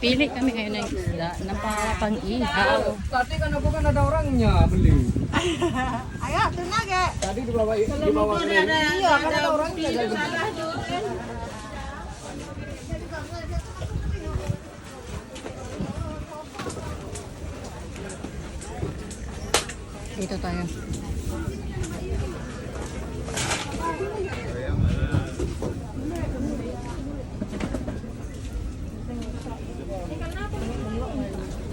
Pili kami ngayon ng isda na para pang ihaw. Ah, ah. Tadi kan ako kan ada orangnya beli. Ayo, tenang ya. Tadi di bawah di bawah. Iya, kan ada orangnya. Ito tayo.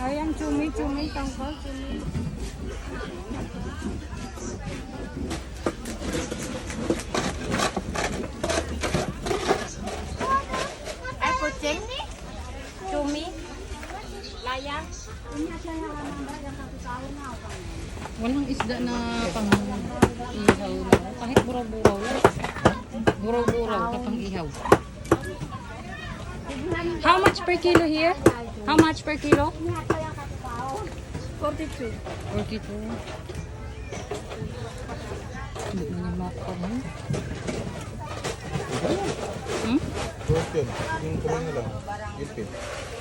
ayam cumi-cumi tongkol cumi eh kucing cumi layang ini yang lama mbak yang satu tahun walang isda na pang ihaw na kahit buraw-buraw buraw-buraw kapang ihaw How much per kilo here? How much per kilo? 42. 42. Hmm? Hmm?